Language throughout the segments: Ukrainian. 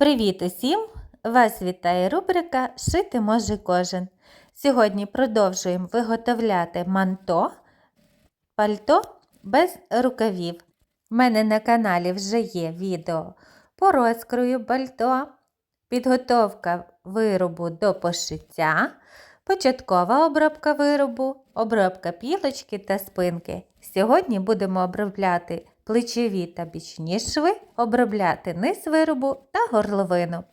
Привіт усім! Вас вітає рубрика Шити може кожен. Сьогодні продовжуємо виготовляти манто, пальто без рукавів. У мене на каналі вже є відео по розкрою пальто, підготовка виробу до пошиття, початкова обробка виробу, обробка пілочки та спинки. Сьогодні будемо обробляти плечові та бічні шви, обробляти низ виробу та горловину.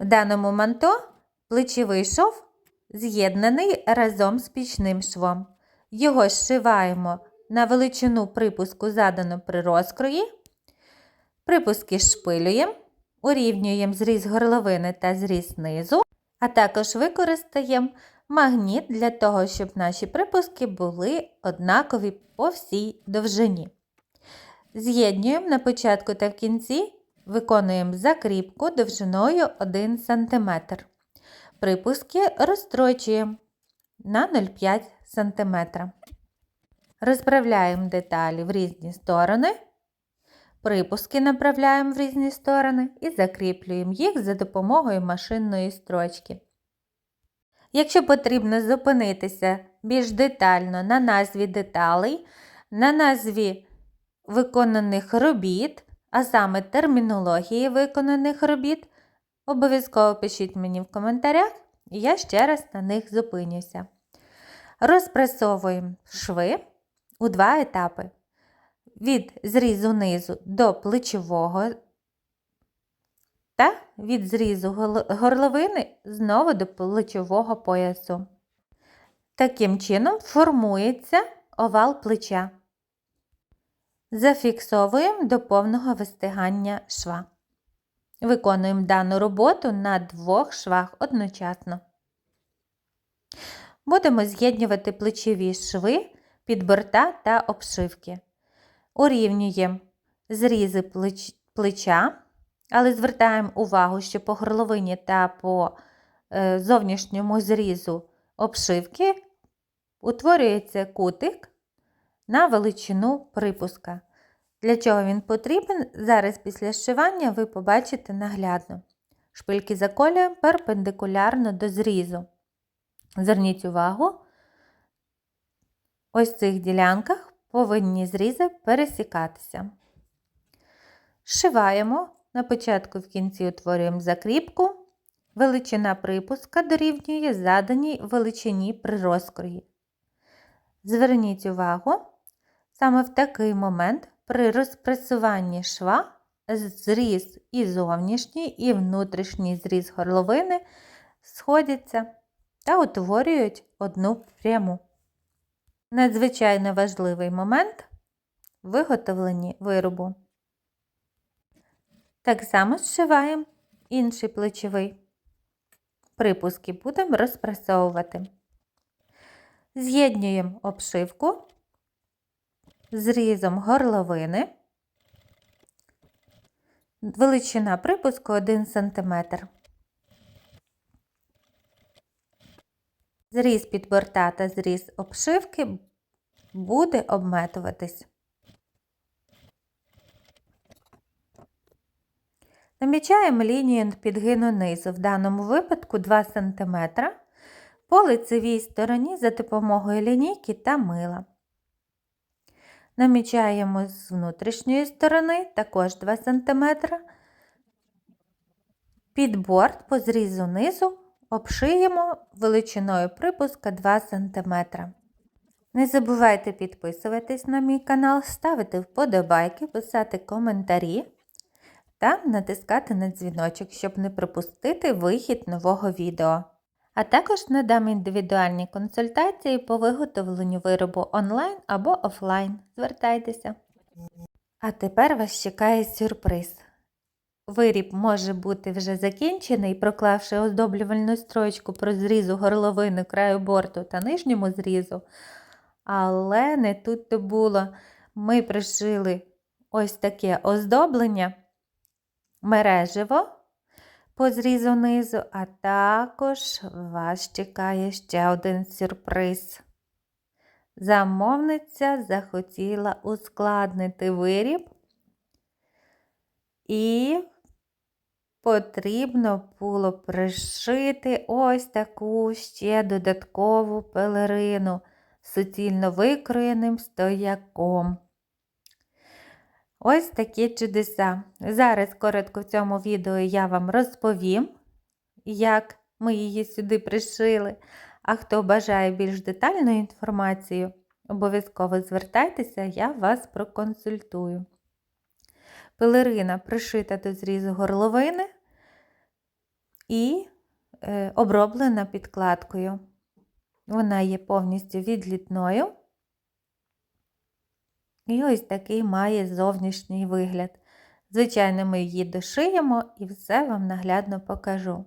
В даному манто плечовий шов з'єднаний разом з пічним швом. Його зшиваємо на величину припуску, задану при розкрої. Припуски шпилюємо, урівнюємо зріз горловини та зріз низу, а також використаємо магніт для того, щоб наші припуски були однакові по всій довжині. З'єднуємо на початку та в кінці, виконуємо закріпку довжиною 1 см. Припуски розстрочуємо на 0,5 см. Розправляємо деталі в різні сторони. Припуски направляємо в різні сторони і закріплюємо їх за допомогою машинної строчки. Якщо потрібно зупинитися більш детально на назві деталей, на назві виконаних робіт, а саме термінології виконаних робіт, обов'язково пишіть мені в коментарях, і я ще раз на них зупинюся. Розпресовуємо шви у два етапи. Від зрізу низу до плечового та від зрізу горловини знову до плечового поясу. Таким чином формується овал плеча. Зафіксовуємо до повного вистигання шва. Виконуємо дану роботу на двох швах одночасно. Будемо з'єднювати плечові шви під борта та обшивки. Урівнюємо зрізи плеч... плеча, але звертаємо увагу, що по горловині та по е, зовнішньому зрізу обшивки утворюється кутик на величину припуска. Для чого він потрібен, зараз після зшивання ви побачите наглядно. Шпильки заколюємо перпендикулярно до зрізу. Зверніть увагу, ось в цих ділянках повинні зрізи пересікатися. Зшиваємо, на початку в кінці утворюємо закріпку. Величина припуска дорівнює заданій величині при розкрої. Зверніть увагу, саме в такий момент при розпресуванні шва зріз і зовнішній, і внутрішній зріз горловини сходяться та утворюють одну пряму. Надзвичайно важливий момент в виготовленні виробу. Так само зшиваємо інший плечовий. Припуски будемо розпресовувати. З'єднуємо обшивку зрізом горловини, величина припуску 1 см. Зріз під борта та зріз обшивки буде обметуватись. Намічаємо лінію підгину низу, в даному випадку 2 см по лицевій стороні за допомогою лінійки та мила. Намічаємо з внутрішньої сторони також 2 см. Під борт по зрізу низу обшиємо величиною припуска 2 см. Не забувайте підписуватись на мій канал, ставити вподобайки, писати коментарі та натискати на дзвіночок, щоб не пропустити вихід нового відео. А також надам індивідуальні консультації по виготовленню виробу онлайн або офлайн. Звертайтеся. А тепер вас чекає сюрприз. Виріб може бути вже закінчений, проклавши оздоблювальну строчку про зрізу горловини краю борту та нижньому зрізу. Але не тут то було. Ми пришили ось таке оздоблення мережево по зрізу низу, а також вас чекає ще один сюрприз. Замовниця захотіла ускладнити виріб і потрібно було пришити ось таку ще додаткову пелерину суцільно викроєним стояком. Ось такі чудеса. Зараз коротко в цьому відео я вам розповім, як ми її сюди пришили. А хто бажає більш детальну інформацію, обов'язково звертайтеся, я вас проконсультую. Пелерина пришита до зрізу горловини і е, оброблена підкладкою. Вона є повністю відлітною. І ось такий має зовнішній вигляд. Звичайно, ми її дошиємо і все вам наглядно покажу.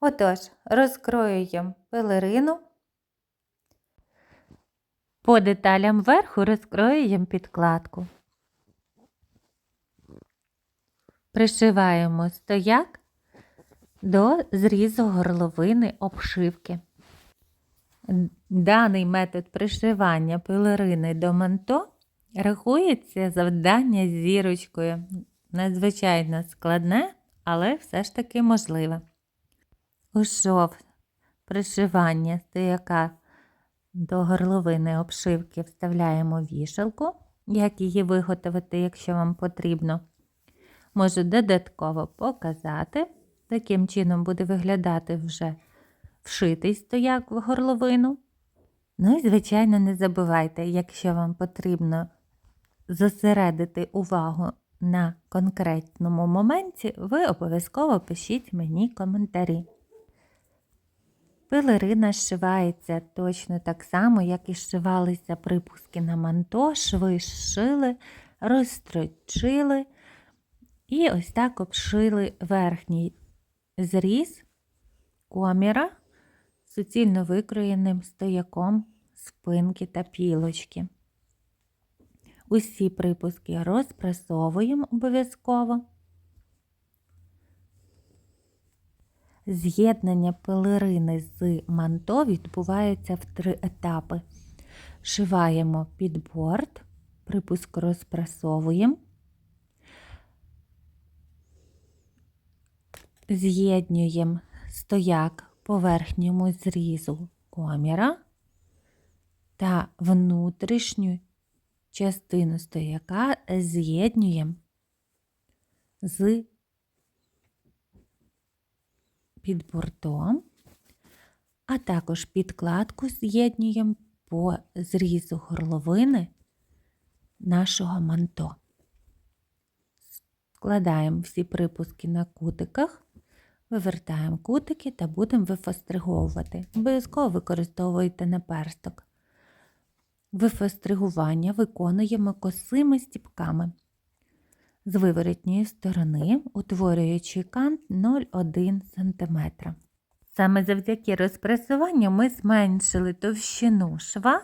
Отож, розкроюємо пелерину. По деталям верху розкроюємо підкладку. Пришиваємо стояк до зрізу горловини обшивки. Даний метод пришивання пелерини до манто рахується завдання з зірочкою. Надзвичайно складне, але все ж таки можливе. У шов пришивання стояка до горловини обшивки вставляємо вішалку, як її виготовити, якщо вам потрібно. Можу додатково показати. Таким чином буде виглядати вже вшитий стояк в горловину. Ну і, звичайно, не забувайте, якщо вам потрібно зосередити увагу на конкретному моменті, ви обов'язково пишіть мені коментарі. Пилерина зшивається точно так само, як і зшивалися припуски на манто, шви зшили, розстрочили і ось так обшили верхній зріз коміра суцільно викроєним стояком спинки та пілочки. Усі припуски розпресовуємо обов'язково. З'єднання пелерини з манто відбувається в три етапи. Шиваємо під борт, припуск розпресовуємо, з'єднуємо стояк по верхньому зрізу коміра та внутрішню частину стояка з'єднуємо з під бортом, а також підкладку з'єднуємо по зрізу горловини нашого манто. Складаємо всі припуски на кутиках, вивертаємо кутики та будемо вифастриговувати. Обов'язково використовуйте наперсток. Вифастригування виконуємо косими стіпками з виворотньої сторони, утворюючи кант 0,1 см. Саме завдяки розпресуванню ми зменшили товщину шва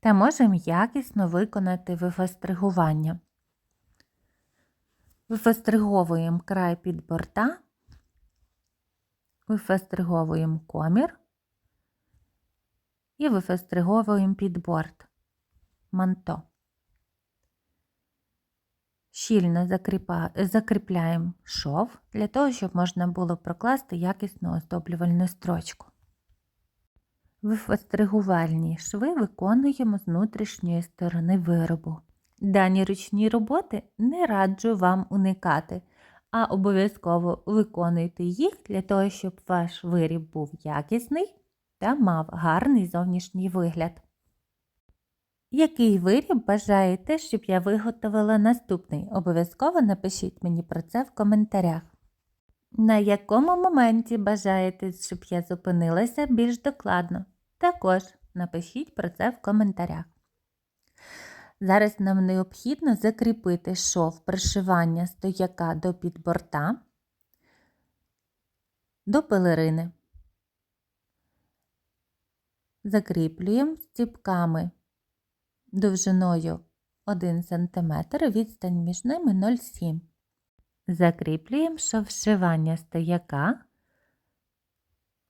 та можемо якісно виконати вифастригування. Вифастриговуємо край під борта, вифастриговуємо комір і вифастриговуємо під борт манто. Щільно закріпляємо шов для того, щоб можна було прокласти якісну оздоблювальну строчку. Вифастригувальні шви виконуємо з внутрішньої сторони виробу. Дані ручні роботи не раджу вам уникати, а обов'язково виконуйте їх для того, щоб ваш виріб був якісний та мав гарний зовнішній вигляд. Який виріб бажаєте, щоб я виготовила наступний? Обов'язково напишіть мені про це в коментарях. На якому моменті бажаєте, щоб я зупинилася більш докладно? Також напишіть про це в коментарях. Зараз нам необхідно закріпити шов пришивання стояка до підборта до пелерини. Закріплюємо стіпками довжиною 1 см, відстань між ними 0,7 Закріплюємо шовшивання стояка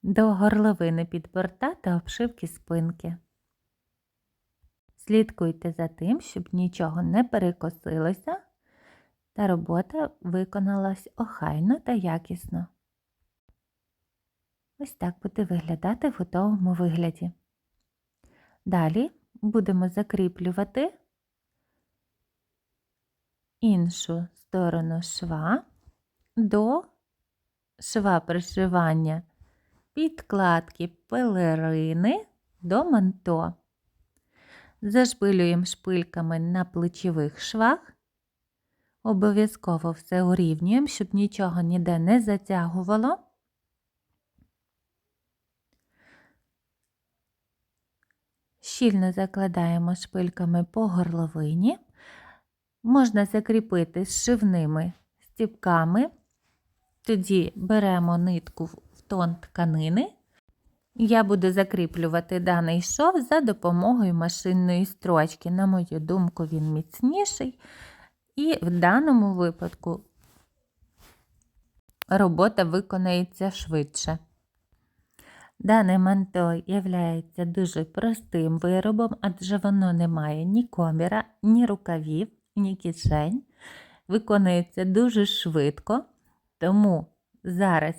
до горловини підборта та обшивки спинки. Слідкуйте за тим, щоб нічого не перекосилося та робота виконалась охайно та якісно. Ось так буде виглядати в готовому вигляді. Далі будемо закріплювати іншу сторону шва до шва пришивання підкладки пелерини до манто. Зашпилюємо шпильками на плечових швах. Обов'язково все урівнюємо, щоб нічого ніде не затягувало. Щільно закладаємо шпильками по горловині. Можна закріпити зшивними стіпками. Тоді беремо нитку в тон тканини. Я буду закріплювати даний шов за допомогою машинної строчки. На мою думку, він міцніший. І в даному випадку робота виконається швидше. Дане манто є дуже простим виробом, адже воно не має ні коміра, ні рукавів, ні кишень. Виконується дуже швидко, тому зараз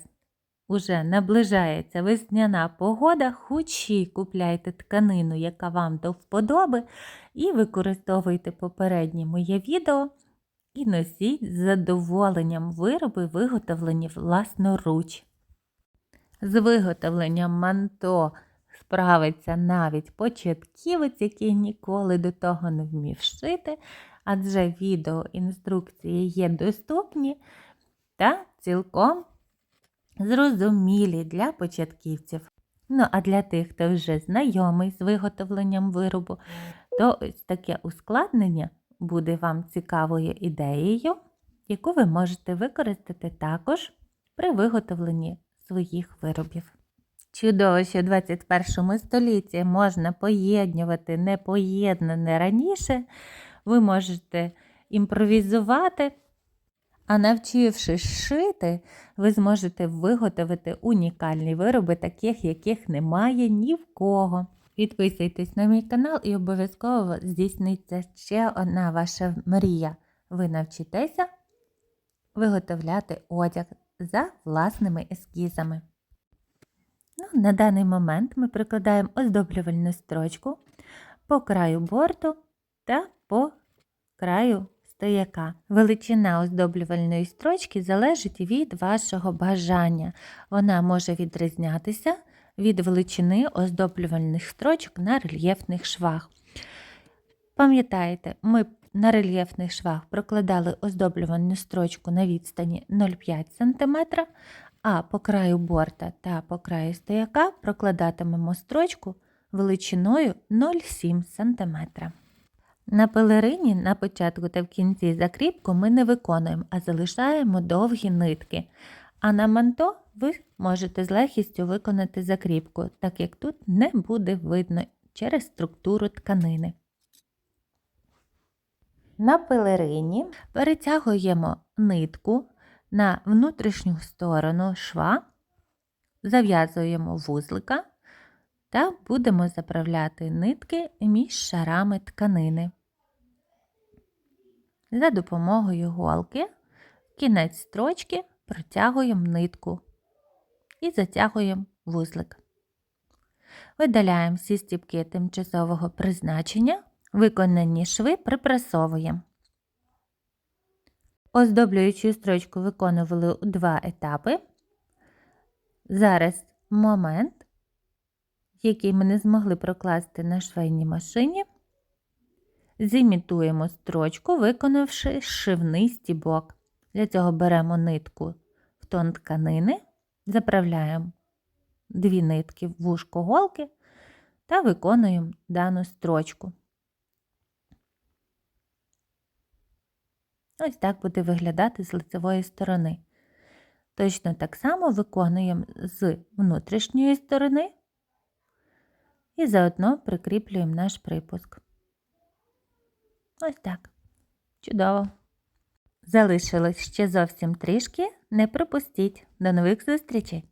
уже наближається весняна погода, хоч і купляйте тканину, яка вам до вподоби, і використовуйте попереднє моє відео. І носіть з задоволенням вироби, виготовлені власноруч. З виготовленням манто справиться навіть початківець, який ніколи до того не вмів шити, адже відео інструкції є доступні та цілком зрозумілі для початківців. Ну, а для тих, хто вже знайомий з виготовленням виробу, то ось таке ускладнення буде вам цікавою ідеєю, яку ви можете використати також при виготовленні своїх виробів. Чудово, що в 21 столітті можна поєднувати непоєднане раніше, ви можете імпровізувати, а навчившись шити, ви зможете виготовити унікальні вироби, таких, яких немає ні в кого. Підписуйтесь на мій канал і обов'язково здійсниться ще одна ваша мрія. Ви навчитеся виготовляти одяг за власними ескізами. Ну, На даний момент ми прикладаємо оздоблювальну строчку по краю борту та по краю стояка. Величина оздоблювальної строчки залежить від вашого бажання. Вона може відрізнятися від величини оздоблювальних строчок на рельєфних швах. Пам'ятаєте, ми на рельєфних швах прокладали оздоблювальну строчку на відстані 0,5 см, а по краю борта та по краю стояка прокладатимемо строчку величиною 0,7 см. На пелерині на початку та в кінці закріпку ми не виконуємо, а залишаємо довгі нитки. А на манто ви можете з легкістю виконати закріпку, так як тут не буде видно через структуру тканини. На пелерині перетягуємо нитку на внутрішню сторону шва, зав'язуємо вузлика та будемо заправляти нитки між шарами тканини. За допомогою голки в кінець строчки протягуємо нитку і затягуємо вузлик. Видаляємо всі стіпки тимчасового призначення, виконані шви припрасовуємо. Оздоблюючу строчку виконували у два етапи. Зараз момент, який ми не змогли прокласти на швейній машині, зімітуємо строчку, виконавши шивний стібок. Для цього беремо нитку в тон тканини, заправляємо дві нитки в вушко голки та виконуємо дану строчку. Ось так буде виглядати з лицевої сторони. Точно так само виконуємо з внутрішньої сторони і заодно прикріплюємо наш припуск. Ось так. Чудово! Залишилось ще зовсім трішки. Не пропустіть. До нових зустрічей!